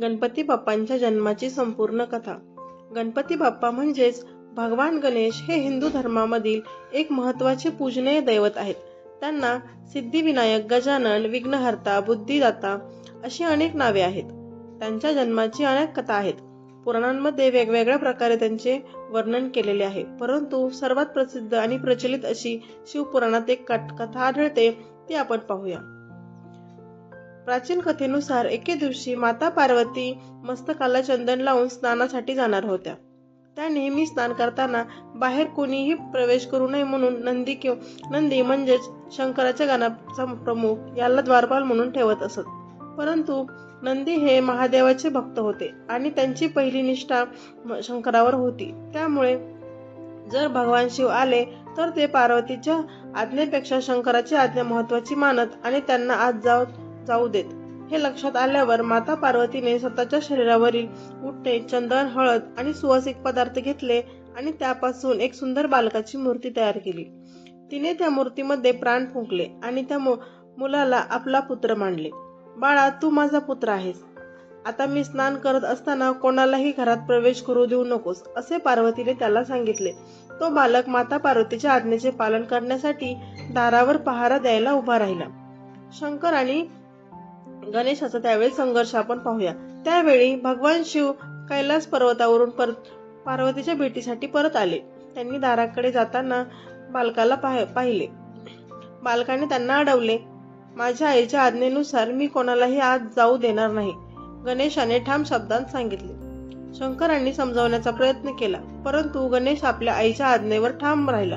गणपती बाप्पांच्या जन्माची संपूर्ण कथा. गणपती बाप्पा म्हणजेच भगवान गणेश हे हिंदू धर्मामधील एक महत्त्वाचे पूजनीय दैवत आहेत. त्यांना सिद्धिविनायक गजानन विघ्नहर्ता बुद्धिदाता अशी अनेक नावे आहेत. त्यांच्या जन्माची अनेक कथा आहेत. पुराणांमध्ये वेगवेगळ्या प्रकारे त्यांचे वर्णन केलेले आहे. परंतु सर्वात प्रसिद्ध आणि प्रचलित अशी शिवपुराणात एक कथा आढळते ती आपण पाहूया. प्राचीन कथेनुसार एके दिवशी माता पार्वती मस्तकाला चंदन लावून स्नानासाठी जाणार होत्या. त्या नेहमी स्नान करताना बाहेर कोणीही प्रवेश करू नये म्हणून नंदी किंवा नंदी म्हणजेच शंकराच्या गाण्याचा प्रमुख याला द्वारपाल म्हणून ठेवत असत. परंतु नंदी हे महादेवाचे भक्त होते आणि त्यांची पहिली निष्ठा म- शंकरावर होती. त्यामुळे जर भगवान शिव आले तर ते पार्वतीच्या आज्ञेपेक्षा शंकराची आज्ञा महत्वाची मानत आणि त्यांना आज जाऊ जाऊ देत. हे लक्षात आल्यावर माता पार्वतीने स्वतःच्या शरीरावरील उठणे चंदन हळद आणि सुवासिक पदार्थ घेतले आणि त्यापासून एक सुंदर बालकाची मूर्ती तयार केली. तिने त्या मूर्तीमध्ये प्राण फुंकले आणि त्या मुलाला आपला पुत्र मानले. बाळा तू माझा पुत्र आहेस. आता मी स्नान करत असताना कोणालाही घरात प्रवेश करू देऊ नकोस असे पार्वतीने त्याला सांगितले. तो बालक माता पार्वतीच्या आज्ञेचे पालन करण्यासाठी दारावर पहारा द्यायला उभा राहिला. शंकर आणि गणेशाचा त्यावेळी संघर्ष आपण पाहूया. त्यावेळी भगवान शिव कैलास पर्वतावरून परत पार्वतीच्या भेटीसाठी परत आले. त्यांनी दाराकडे जाताना बालकाला पाहिले. बालकाने त्यांना अडवले माझ्या आईच्या आज्ञेनुसार मी कोणालाही आज जाऊ देणार नाही गणेशाने ठाम शब्दांत सांगितले. शंकरांनी समजावण्याचा प्रयत्न केला परंतु गणेश आपल्या आईच्या आज्ञेवर ठाम राहिला.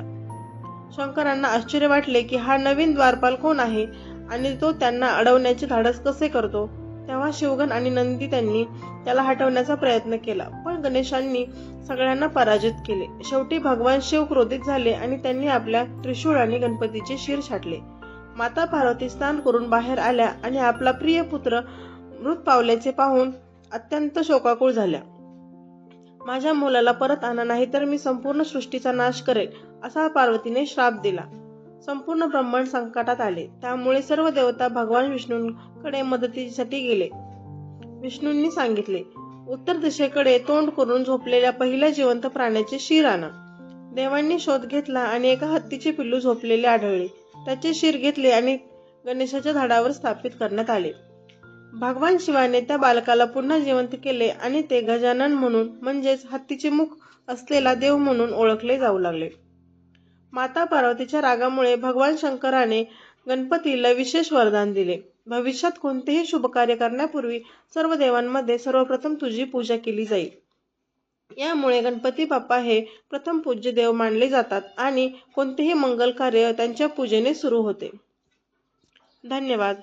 शंकरांना आश्चर्य वाटले की हा नवीन द्वारपाल कोण आहे? आणि तो त्यांना अडवण्याचे धाडस कसे करतो? तेव्हा शिवगण आणि नंदी त्यांनी त्याला हटवण्याचा प्रयत्न केला. पण गणेशांनी सगळ्यांना पराजित केले. शेवटी भगवान शिव क्रोधित झाले आणि त्यांनी आपल्या त्रिशूळाने गणपतीचे शिर छाटले. माता पार्वती स्नान करून बाहेर आल्या आणि आपला प्रिय पुत्र मृत पावल्याचे पाहून अत्यंत शोकाकुळ झाल्या. माझ्या मुलाला परत आणा नाही तर मी संपूर्ण सृष्टीचा नाश करेल असा पार्वतीने श्राप दिला. संपूर्ण ब्रह्मांड संकटात आले. त्यामुळे सर्व देवता भगवान विष्णूंकडे मदतीसाठी गेले. विष्णूंनी सांगितले उत्तर दिशेकडे तोंड करून झोपलेल्या पहिल्या जिवंत प्राण्याचे शिर आणा. देवांनी शोध घेतला आणि एका हत्तीचे पिल्लू झोपलेले आढळले. त्याचे शिर घेतले आणि गणेशाच्या झाडावर स्थापित करण्यात आले. भगवान शिवाने त्या बालकाला पुन्हा जिवंत केले आणि ते गजानन म्हणून म्हणजेच हत्तीचे मुख असलेला देव म्हणून ओळखले जाऊ लागले. माता पार्वतीच्या रागामुळे भगवान शंकराने गणपतीला विशेष वरदान दिले. भविष्यात कोणतेही शुभ कार्य करण्यापूर्वी सर्व देवांमध्ये सर्वप्रथम तुझी पूजा केली जाईल. यामुळे गणपती बाप्पा हे प्रथम पूज्य देव मानले जातात आणि कोणतेही मंगल कार्य त्यांच्या पूजेने सुरू होते. धन्यवाद.